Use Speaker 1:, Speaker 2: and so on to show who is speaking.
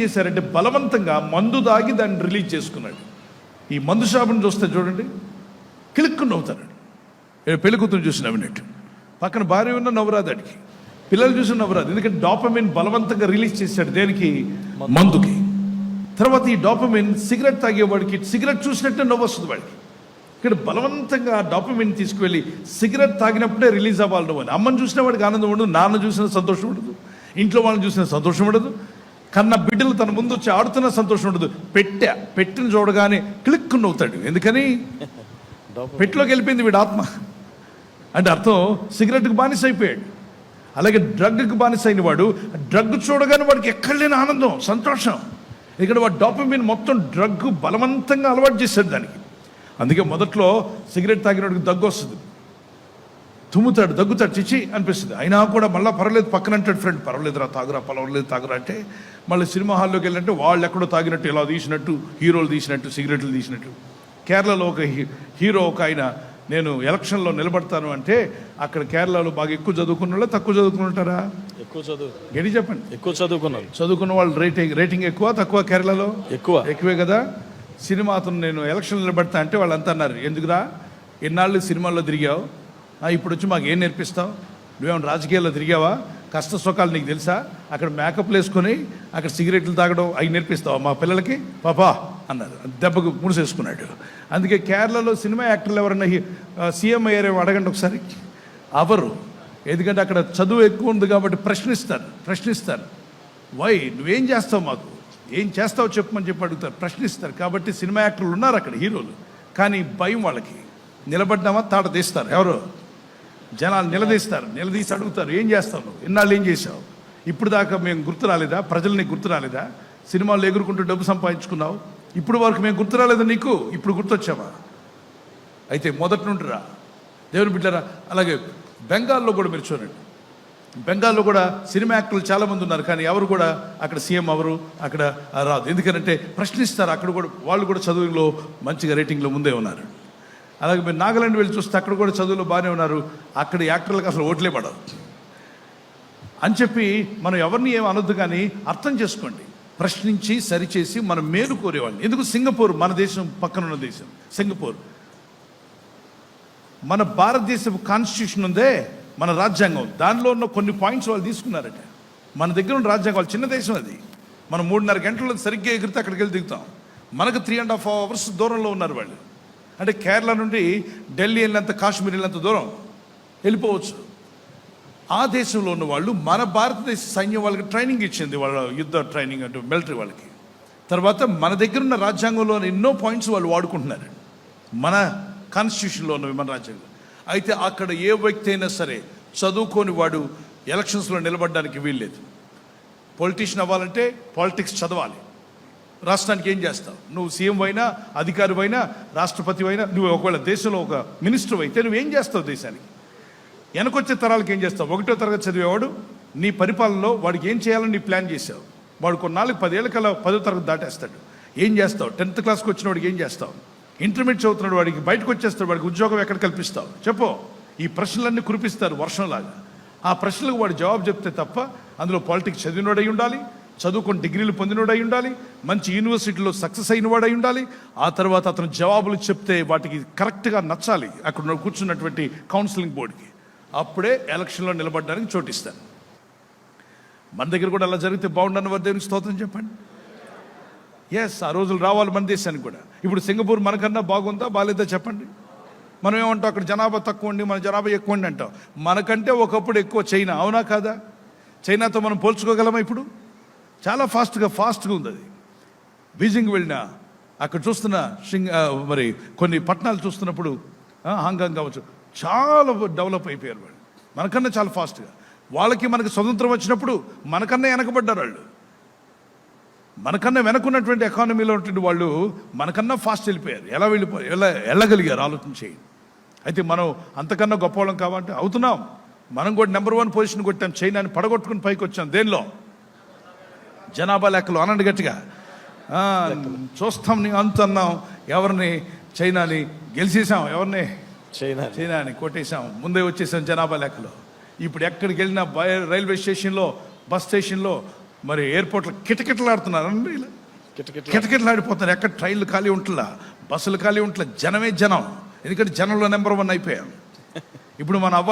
Speaker 1: చేశారంటే బలవంతంగా మందు దాగి దాన్ని రిలీజ్ చేసుకున్నాడు. ఈ మందు షాపుని చూస్తే చూడండి కిలుక్కు నవ్వుతాడు. పెళ్ళి కూతురు చూసి నవ్వినట్టు. పక్కన భార్య ఉన్న నవ్వురాదాడికి పిల్లలు చూసి నవ్వురాదు. ఎందుకంటే డాపమిన్ బలవంతంగా రిలీజ్ చేశాడు దేనికి? మందుకి. తర్వాత ఈ డాపమిన్ సిగరెట్ తాగేవాడికి సిగరెట్ చూసినట్టే నవ్వు వస్తుంది వాడికి. ఇక్కడ బలవంతంగా డాపమిన్ తీసుకువెళ్ళి సిగరెట్ తాగినప్పుడే రిలీజ్ అవ్వాలి నువ్వు అని. అమ్మని చూసిన వాడికి ఆనందం ఉండదు నాన్న చూసిన సంతోషం ఉండదు ఇంట్లో వాళ్ళని చూసిన సంతోషం ఉండదు కన్న బిడ్డలు తన ముందు వచ్చి ఆడుతున్న సంతోషం ఉండదు. పెట్టె పెట్టిన చూడగానే క్లిక్ నవ్వుతాడు. ఎందుకని? పెట్టిలోకి వెళ్ళిపోయింది వీడు ఆత్మ. అంటే అర్థం సిగరెట్కి బానిస అయిపోయాడు. అలాగే డ్రగ్కి బానిస అయిన వాడు డ్రగ్ చూడగానే వాడికి ఎక్కడ లేని ఆనందం సంతోషం. ఇక్కడ వాడు డాపమిన్ మొత్తం డ్రగ్ బలవంతంగా అలవాటు చేశాడు దానికి. అందుకే మొదట్లో సిగరెట్ తాగినోడికి దగ్గు వస్తుంది. తుమ్ముతాడు దగ్గుతాడు చిచి అనిపిస్తుంది. అయినా కూడా మళ్ళీ పర్వాలేదు పక్కన అంటాడు ఫ్రెండ్ పర్వాలేదురా తాగురా పర్వాలేదు తాగురా అంటే మళ్ళీ సినిమా హాల్లోకి వెళ్ళినట్టు వాళ్ళు ఎక్కడో తాగినట్టు ఇలా తీసినట్టు హీరోలు తీసినట్టు సిగరెట్లు తీసినట్టు. కేరళలో ఒక హీ- హీరో ఒక ఆయన నేను ఎలక్షన్లో నిలబడతాను అంటే అక్కడ కేరళలో బాగా ఎక్కువ చదువుకున్న వాళ్ళు తక్కువ చదువుకుంటారా
Speaker 2: ఎక్కువ చదువు.
Speaker 1: గడి చెప్పండి.
Speaker 2: ఎక్కువ చదువుకున్నాను
Speaker 1: చదువుకున్న వాళ్ళు రేటింగ్ రేటింగ్ ఎక్కువ తక్కువ కేరళలో?
Speaker 2: ఎక్కువ.
Speaker 1: ఎక్కువే కదా. సినిమా అతను నేను ఎలక్షన్ నిలబడతా అంటే వాళ్ళు అంతా అన్నారు. ఎందుకురా? ఎన్నాళ్ళు సినిమాల్లో తిరిగావు ఇప్పుడు వచ్చి మాకు ఏం నేర్పిస్తావు? నువ్వేమైనా రాజకీయాల్లో తిరిగావా? కష్ట సుఖాలు నీకు తెలుసా? అక్కడ మేకప్ వేసుకొని అక్కడ సిగరెట్లు తాగడం అవి నేర్పిస్తావా మా పిల్లలకి? పాపా అన్నారు. దెబ్బకు ముడిసేసుకున్నాడు. అందుకే కేరళలో సినిమా యాక్టర్లు ఎవరన్నా సీఎం అయ్యారేమో అడగండి ఒకసారి. అవరు. ఎందుకంటే అక్కడ చదువు ఎక్కువ ఉంది కాబట్టి ప్రశ్నిస్తారు ప్రశ్నిస్తారు. వై నువ్వేం చేస్తావు మాకు? ఏం చేస్తావు చెప్పమని చెప్పి అడుగుతారు ప్రశ్నిస్తారు. కాబట్టి సినిమా యాక్టర్లు ఉన్నారు అక్కడ హీరోలు. కానీ భయం వాళ్ళకి. నిలబడ్డామా తాట తీస్తారు. ఎవరు? జనాలు నిలదీస్తారు నిలదీసి అడుగుతారు ఏం చేస్తావు నువ్వు? ఇన్నాళ్ళు ఏం చేసావు ఇప్పుడు దాకా మేము గుర్తు రాలేదా? ప్రజల్ని గుర్తు రాలేదా? సినిమాలు ఎగురుకుంటూ డబ్బు సంపాదించుకున్నావు? ఇప్పుడు వరకు మేము గుర్తు రాలేదా నీకు? ఇప్పుడు గుర్తొచ్చావా? అయితే మొదటి నుండి రా. దేవుని బిడ్డరా అలాగే బెంగాల్లో కూడా మీరు చూడండి. బెంగాల్లో కూడా సినిమా యాక్టర్లు చాలామంది ఉన్నారు కానీ ఎవరు కూడా అక్కడ సీఎం ఎవరు? అక్కడ రాదు. ఎందుకంటే ప్రశ్నిస్తారు అక్కడ కూడా వాళ్ళు కూడా చదువులో మంచిగా రేటింగ్లో ముందే ఉన్నారు. అలాగే మీరు నాగాలాండ్ వెళ్ళి చూస్తే అక్కడ కూడా చదువులు బాగానే ఉన్నారు. అక్కడ యాక్టర్లకు అసలు ఓట్లే పడవు. అని చెప్పి మనం ఎవరిని ఏం అనొద్దు కానీ అర్థం చేసుకోండి. ప్రశ్నించి సరిచేసి మనం మేలు కోరేవాళ్ళు ఎందుకు సింగపూర్ మన దేశం పక్కన ఉన్న దేశం? సింగపూర్. మన భారతదేశపు కాన్స్టిట్యూషన్ ఉందే మన రాజ్యాంగం. దానిలో ఉన్న కొన్ని పాయింట్స్ వాళ్ళు తీసుకున్నారట. మన దగ్గర ఉన్న రాజ్యాంగం వాళ్ళు చిన్న దేశం అది. మనం మూడున్నర గంటల్లో సరిగ్గా ఎగిరితే అక్కడికి వెళ్ళి దిగుతాం. మనకు త్రీ అండ్ హాఫ్ అవర్స్ దూరంలో ఉన్నారు వాళ్ళు. అంటే కేరళ నుండి ఢిల్లీ వెళ్ళినంత కాశ్మీర్ వెళ్ళినంత దూరం వెళ్ళిపోవచ్చు. ఆ దేశంలో ఉన్న వాళ్ళు మన భారతదేశ సైన్యం వాళ్ళకి ట్రైనింగ్ ఇచ్చింది వాళ్ళ యుద్ధ ట్రైనింగ్ అంటే మిలిటరీ వాళ్ళకి. తర్వాత మన దగ్గర ఉన్న రాజ్యాంగంలో ఎన్నో పాయింట్స్ వాళ్ళు వాడుకుంటున్నారు. మన కాన్స్టిట్యూషన్లో ఉన్నవి మన రాజ్యాంగం. అయితే అక్కడ ఏ వ్యక్తి అయినా సరే చదువుకోని వాడు ఎలక్షన్స్లో నిలబడడానికి వీల్లేదు. పొలిటీషియన్ అవ్వాలంటే పాలిటిక్స్ చదవాలి. రాష్ట్రానికి ఏం చేస్తావు? నువ్వు సీఎం అయినా అధికారి అయినా రాష్ట్రపతి అయినా నువ్వు ఒకవేళ దేశంలో ఒక మినిస్టర్ అయితే నువ్వేం చేస్తావు దేశానికి? వెనకొచ్చే తరాలకు ఏం చేస్తావు? ఒకటో తరగతి చదివేవాడు నీ పరిపాలనలో వాడికి ఏం చేయాలని నీ ప్లాన్ చేసావు వాడు కొన్నాళ్ళకి పదేళ్ళ కల్లా పదో తరగతి దాటేస్తాడు. ఏం చేస్తావు? టెన్త్ క్లాస్కి వచ్చిన వాడికి ఏం చేస్తావు? ఇంటర్మీడియట్ చదువుతున్నాడు వాడికి బయటకు వచ్చేస్తాడు వాడికి ఉద్యోగం ఎక్కడ కల్పిస్తావు? చెప్పు. ఈ ప్రశ్నలన్నీ కురిపిస్తారు వర్షంలాగా. ఆ ప్రశ్నలకు వాడు జవాబు చెప్తే తప్ప అందులో పాలిటిక్స్ చదివినోడై ఉండాలి చదువుకొని డిగ్రీలు పొందినోడై ఉండాలి మంచి యూనివర్సిటీలో సక్సెస్ అయిన వాడై ఉండాలి. ఆ తర్వాత అతను జవాబులు చెప్తే వాటికి కరెక్ట్గా నచ్చాలి. అక్కడ కూర్చున్నటువంటి కౌన్సిలింగ్ బోర్డుకి అప్పుడే ఎలక్షన్లో నిలబడడానికి చోటిస్తాను మన దగ్గర కూడా అలా జరిగితే బాగుండని వారి దేవునికి స్తోత్రం చెప్పండి. ఎస్ ఆ రోజులు రావాలి మన దేశానికి కూడా. ఇప్పుడు సింగపూర్ మనకన్నా బాగుందా బాగాలేదా చెప్పండి. మనం ఏమంటాం అక్కడ జనాభా తక్కువ ఉండి మన జనాభా ఎక్కువ ఉండి అంటాం. మనకంటే ఒకప్పుడు ఎక్కువ చైనా అవునా కాదా? చైనాతో మనం పోల్చుకోగలమా ఇప్పుడు? చాలా ఫాస్ట్గా ఫాస్ట్గా ఉంది అది. బీజింగ్ వెళ్ళినా అక్కడ చూస్తున్న షింగ్ మరి కొన్ని పట్టణాలు చూస్తున్నప్పుడు హాంకాంగ్ కావచ్చు చాలా డెవలప్ అయిపోయారు వాళ్ళు. మనకన్నా చాలా ఫాస్ట్గా. వాళ్ళకి మనకి స్వతంత్రం వచ్చినప్పుడు మనకన్నా వెనకబడ్డారు వాళ్ళు. మనకన్నా వెనకున్నటువంటి ఎకానమీలో ఉన్నటువంటి వాళ్ళు మనకన్నా ఫాస్ట్ వెళ్ళిపోయారు. ఎలా వెళ్ళిపోయారు? ఎలా వెళ్ళగలిగారు? ఆలోచన చేయండి. అయితే మనం అంతకన్నా గొప్పవాళ్ళం కావాలంటే అవుతున్నాం. మనం కూడా నెంబర్ వన్ పొజిషన్ కొట్టాం. చైనాని పడగొట్టుకుని పైకి వచ్చాం. దేనిలో? జనాభా లెక్కలు అనండి గట్టిగా. చూస్తాం నీ అంత అన్నాం. ఎవరిని చైనాని గెలిచేసాం ఎవరిని?
Speaker 2: చైనా
Speaker 1: చైనాని కొట్టేశాం. ముందే వచ్చేసాం జనాభా లెక్కలో. ఇప్పుడు ఎక్కడికి వెళ్ళినా బయ రైల్వే స్టేషన్లో బస్ స్టేషన్లో మరి ఎయిర్పోర్ట్లో కిటకిటలాడుతున్నారండి కిటకిటలాడిపోతున్నారు. ఎక్కడ ట్రైన్లు ఖాళీ ఉంటుందా బస్సులు ఖాళీ ఉంటుందా జనమే జనం. ఎందుకంటే జనంలో నెంబర్ వన్ అయిపోయాం. ఇప్పుడు మన అవ్వ